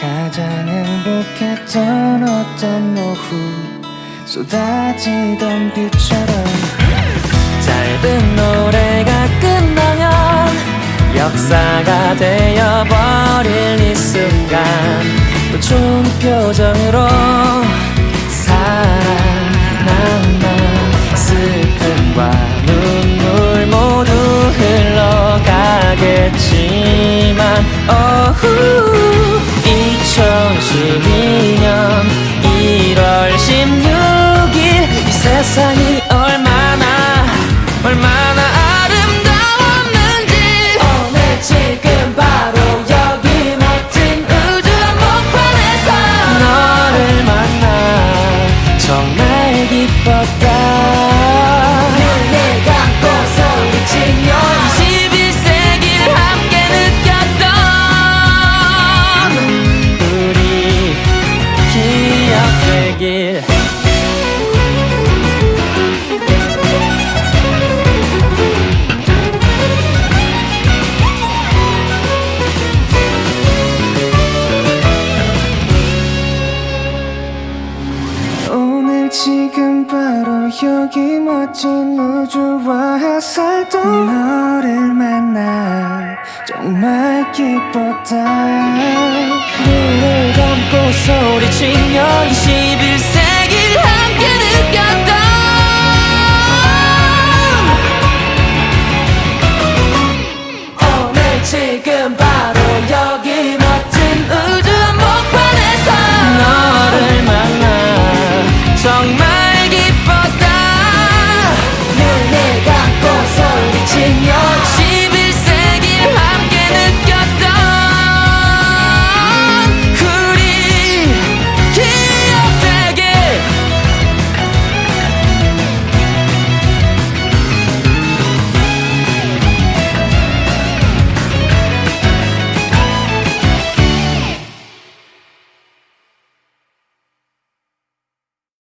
가장 행복했던 어떤 오후 쏟아지던 빛처럼. 짧은 노래가 끝나면 역사가 되어버릴 이 순간. 또 좋은 표정으로 바로 여기 멋진 우주와 햇살도 너를 만나 정말 기뻤다. 눈을 감고 소리치며 21세기